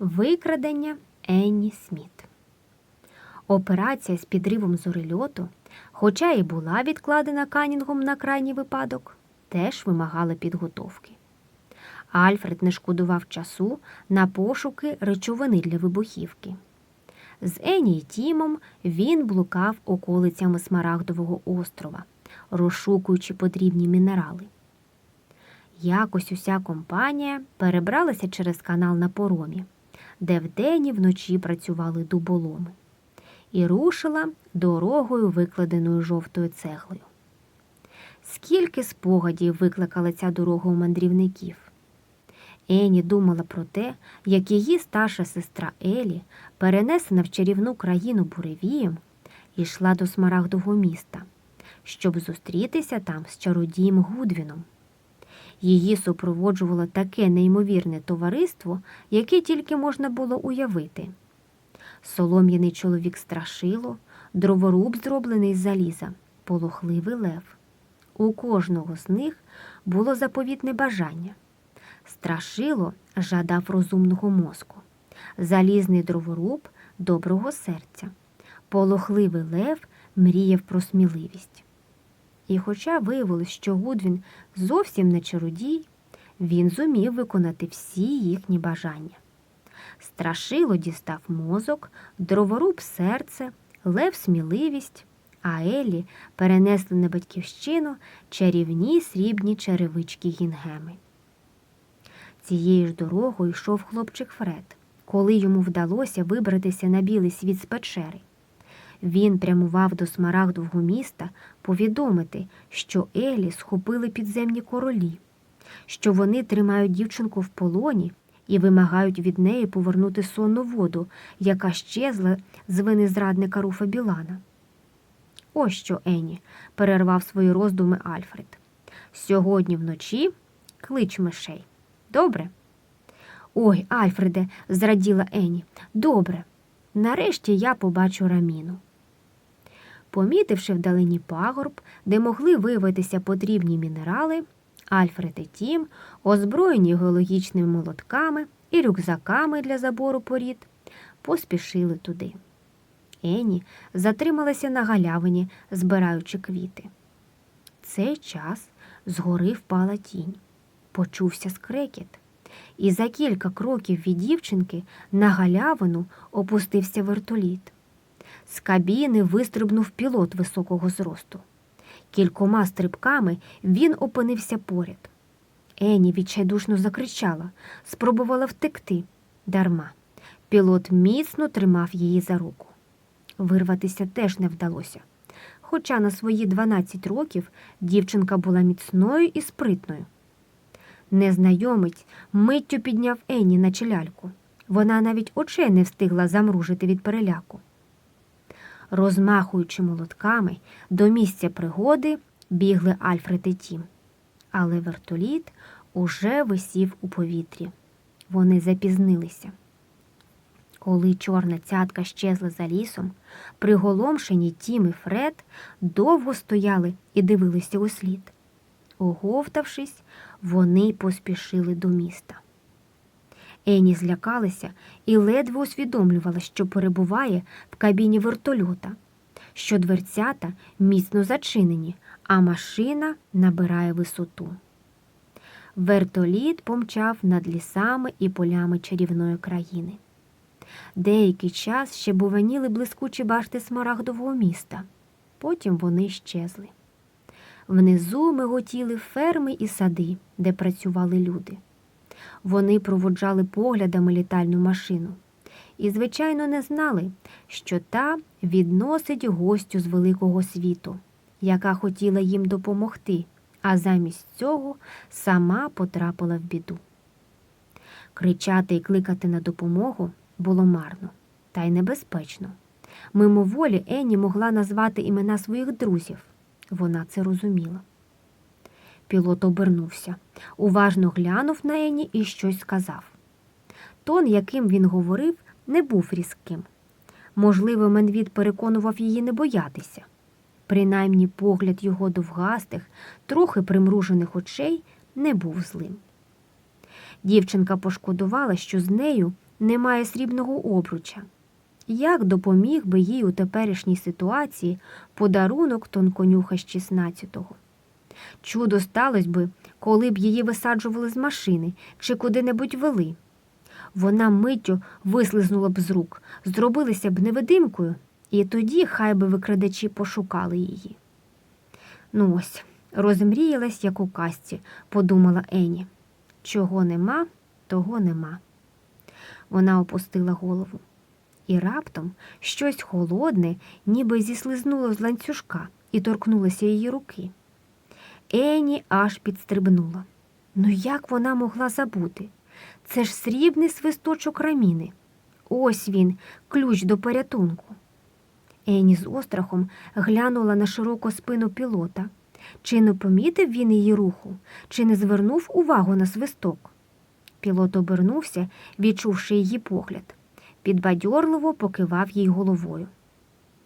Викрадення Енні Сміт. Операція з підривом зорильоту, хоча і була відкладена Канінгом на крайній випадок, теж вимагала підготовки. Альфред не шкодував часу на пошуки речовини для вибухівки. З Ені й Тімом він блукав околицями Смарагдового острова, розшукуючи потрібні мінерали. Якось уся компанія перебралася через канал на поромі, де вдень і вночі працювали дуболоми, і рушила дорогою, викладеною жовтою цеглою. Скільки спогадів викликала ця дорога у мандрівників. Ені думала про те, як її старша сестра Елі, перенесена в чарівну країну буревієм, йшла до Смарагдового міста, щоб зустрітися там з чародієм Гудвіном. Її супроводжувало таке неймовірне товариство, яке тільки можна було уявити. Солом'яний чоловік страшило, дроворуб, зроблений з заліза, полохливий лев. У кожного з них було заповітне бажання. Страшило жадав розумного мозку, залізний дроворуб доброго серця, полохливий лев мріяв про сміливість. І хоча виявилось, що Гудвін зовсім не чародій, він зумів виконати всі їхні бажання. Страшило дістав мозок, дроворуб серце, лев сміливість, а Еллі перенесли на батьківщину чарівні срібні черевички гінгеми. Цією ж дорогою йшов хлопчик Фред, коли йому вдалося вибратися на білий світ з печери. Він прямував до смарагдового міста повідомити, що Елі схопили підземні королі, що вони тримають дівчинку в полоні і вимагають від неї повернути сонну воду, яка щезла з вини зрадника Руфа Білана. Ось що, Ені, перервав свої роздуми Альфред. Сьогодні вночі клич мишей. Добре? Ой, Альфреде, зраділа Ені. Добре. Нарешті я побачу раміну. Помітивши вдалині пагорб, де могли виявитися потрібні мінерали, Альфред і Тім, озброєні геологічними молотками і рюкзаками для забору порід, поспішили туди. Ені затрималася на галявині, збираючи квіти. Цей час згори впала тінь. Почувся скрекіт, і за кілька кроків від дівчинки на галявину опустився вертоліт. З кабіни вистрибнув пілот високого зросту. Кількома стрибками він опинився поряд. Ені відчайдушно закричала, спробувала втекти. Дарма. Пілот міцно тримав її за руку. Вирватися теж не вдалося. Хоча на свої 12 років дівчинка була міцною і спритною. Незнайомець миттю підняв Ені на челяльку. Вона навіть очей не встигла замружити від переляку. Розмахуючи молотками, до місця пригоди бігли Альфред і Тім. Але вертоліт уже висів у повітрі. Вони запізнилися. Коли чорна цятка щезла за лісом, приголомшені Тім і Фред довго стояли і дивилися у слід. Оговтавшись, вони поспішили до міста. Ені злякалася і ледве усвідомлювала, що перебуває в кабіні вертольота, що дверцята міцно зачинені, а машина набирає висоту. Вертоліт помчав над лісами і полями чарівної країни. Деякий час ще буваніли блискучі башти смарагдового міста, потім вони щезли. Внизу миготіли ферми і сади, де працювали люди. Вони проводжали поглядами літальну машину і, звичайно, не знали, що та відносить гостю з великого світу, яка хотіла їм допомогти, а замість цього сама потрапила в біду. Кричати і кликати на допомогу було марно та й небезпечно. Мимоволі Енні могла назвати імена своїх друзів. Вона це розуміла. Пілот обернувся, уважно глянув на Ені і щось сказав. Тон, яким він говорив, не був різким. Можливо, Менвід переконував її не боятися. Принаймні погляд його довгастих, трохи примружених очей не був злим. Дівчинка пошкодувала, що з нею немає срібного обруча. Як допоміг би їй у теперішній ситуації подарунок тонконюха з 16-го? Чудо сталося би, коли б її висаджували з машини чи куди-небудь вели. Вона миттю вислизнула б з рук, зробилася б невидимкою, і тоді хай би викрадачі пошукали її. Ну ось, розмріялась, як у казці, подумала Ені. Чого нема, того нема. Вона опустила голову. І раптом щось холодне, ніби зіслизнуло з ланцюжка і торкнулося її руки. Ені аж підстрибнула. Ну як вона могла забути? Це ж срібний свисточок раміни. Ось він, ключ до порятунку. Ені з острахом глянула на широку спину пілота. Чи не помітив він її руху, чи не звернув увагу на свисток? Пілот обернувся, відчувши її погляд. Підбадьорливо покивав їй головою.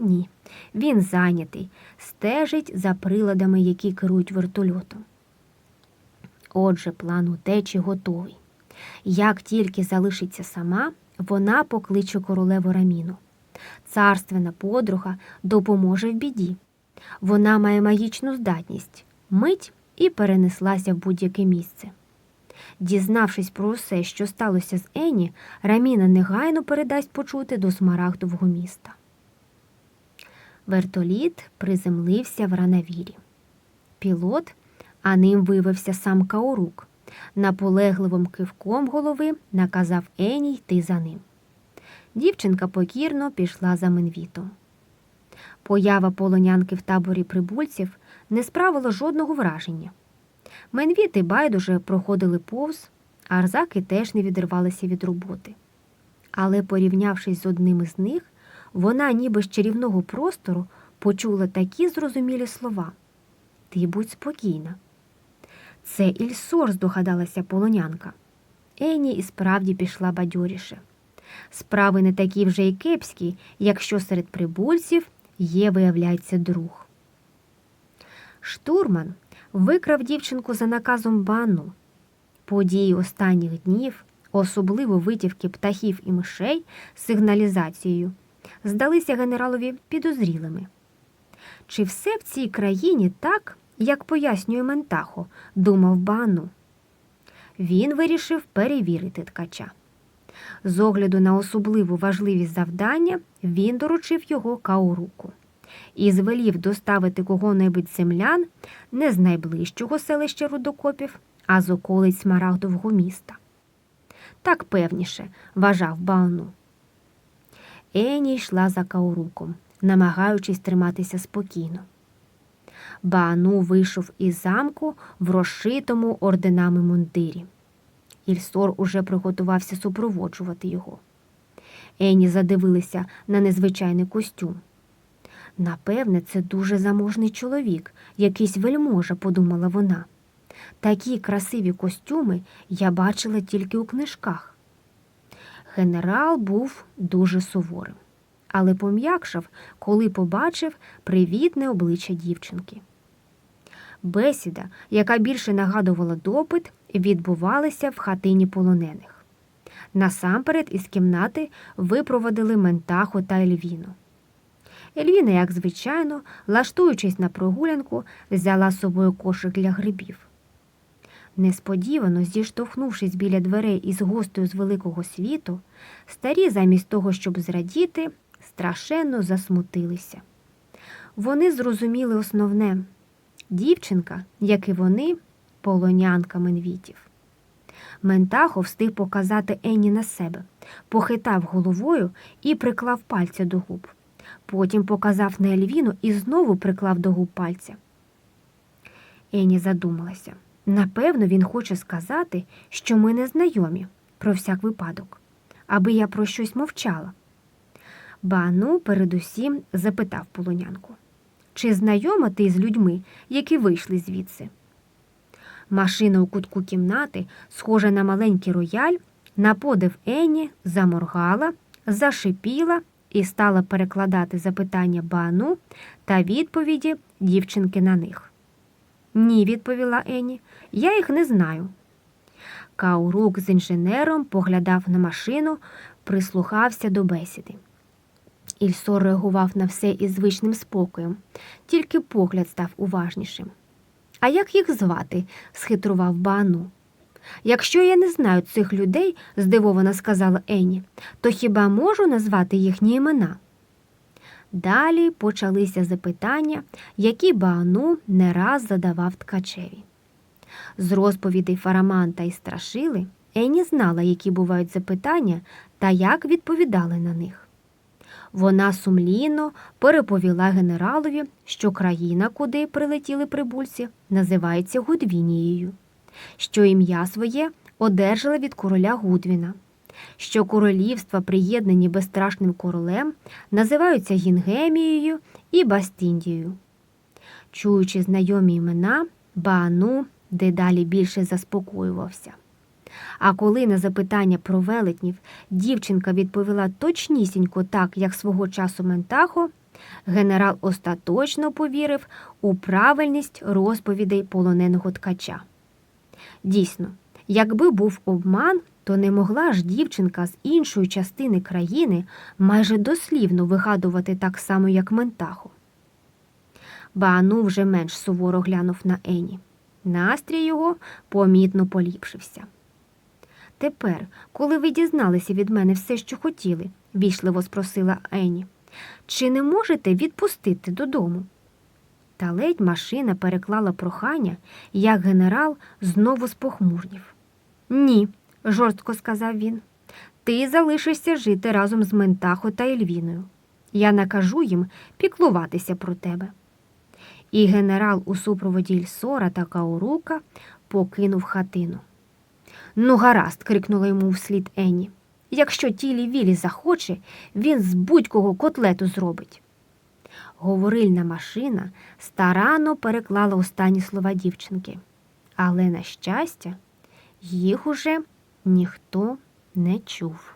Ні, він зайнятий, стежить за приладами, які керують вертольотом. Отже, план утечі готовий. Як тільки залишиться сама, вона покличе королеву раміну. Царственна подруга допоможе в біді. Вона має магічну здатність, мить і перенеслася в будь-яке місце. Дізнавшись про усе, що сталося з Ені, Раміна негайно передасть почути до смарагдового міста. Вертоліт приземлився в ранавірі. Пілот, а ним виявився сам Каурук, наполегливим кивком голови наказав Ені йти за ним. Дівчинка покірно пішла за Менвітом. Поява полонянки в таборі прибульців не справила жодного враження. Менвіти байдуже проходили повз, арзаки теж не відривалися від роботи. Але, порівнявшись з одним із них, вона, ніби з чарівного простору, почула такі зрозумілі слова Ти будь спокійна. Це Ільсор, здогадалася полонянка. Ені і справді пішла бадьоріше. Справи не такі вже й кепські, якщо серед прибульців є, виявляється, друг. Штурман викрав дівчинку за наказом бану. Події останніх днів, особливо витівки птахів і мишей з сигналізацією, здалися генералові підозрілими. Чи все в цій країні так, як пояснює Ментахо, думав бану? Він вирішив перевірити ткача. З огляду на особливу важливість завдання він доручив його кауруку і звелів доставити кого-небудь землян не з найближчого селища рудокопів, а з околиць Смарагдового міста. Так певніше, вважав Бауну. Ені йшла за кауруком, намагаючись триматися спокійно. Баану вийшов із замку в розшитому орденами мундирі. Ільсор уже приготувався супроводжувати його. Ені задивилися на незвичайний костюм. Напевне, це дуже заможний чоловік, якийсь вельможа, подумала вона. Такі красиві костюми я бачила тільки у книжках. Генерал був дуже суворим, але пом'якшав, коли побачив привітне обличчя дівчинки. Бесіда, яка більше нагадувала допит, відбувалася в хатині полонених. Насамперед із кімнати випроводили Ментахо та Ельвіну. Ельвіна, як звичайно, лаштуючись на прогулянку, взяла з собою кошик для грибів. Несподівано, зіштовхнувшись біля дверей із гостею з великого світу, старі, замість того, щоб зрадіти, страшенно засмутилися. Вони зрозуміли основне дівчинка, як і вони, полонянка менвітів. Ментахо встиг показати Енні на себе, похитав головою і приклав пальця до губ. Потім показав на Ельвіну і знову приклав до губ пальця. Ені задумалася. Напевно, він хоче сказати, що ми не знайомі, про всяк випадок, аби я про щось мовчала. Бану передусім запитав полонянку, чи знайома ти з людьми, які вийшли звідси? Машина у кутку кімнати, схожа на маленький рояль, на подив Енні заморгала, зашипіла і стала перекладати запитання бану та відповіді дівчинки на них. Ні, відповіла Ені, я їх не знаю. Каурук з інженером поглядав на машину, прислухався до бесіди. Ільсор реагував на все із звичним спокоєм, тільки погляд став уважнішим. А як їх звати? схитрував Баану. Якщо я не знаю цих людей, здивовано сказала Ені, то хіба можу назвати їхні імена? Далі почалися запитання, які Баану не раз задавав ткачеві. З розповідей Фараманта і Страшили Ені знала, які бувають запитання та як відповідали на них. Вона сумлінно переповіла генералові, що країна, куди прилетіли прибульці, називається Гудвінією, що ім'я своє одержали від короля Гудвіна, що королівства, приєднані безстрашним королем, називаються Гінгемією і Бастіндією. Чуючи знайомі імена, Баану дедалі більше заспокоювався. А коли на запитання про велетнів дівчинка відповіла точнісінько так, як свого часу Ментахо, генерал остаточно повірив у правильність розповідей полоненого ткача. Дійсно, якби був обман, то не могла ж дівчинка з іншої частини країни майже дослівно вигадувати так само, як Ментахо. Баану вже менш суворо глянув на Ені. Настрій його помітно поліпшився. Тепер, коли ви дізналися від мене все, що хотіли, вічливо спросила Ені, чи не можете відпустити додому? Та ледь машина переклала прохання, як генерал знову спохмурнів. Ні, жорстко сказав він. Ти залишишся жити разом з Ментахо та Ельвіною. Я накажу їм піклуватися про тебе. І генерал у супроводі Ільсора та Каурука покинув хатину. Ну, гаразд, крикнула йому вслід Ені. Якщо тілі Вілі захоче, він з будь-кого котлету зробить. Говорильна машина старанно переклала останні слова дівчинки, але, на щастя, їх уже ніхто не чув.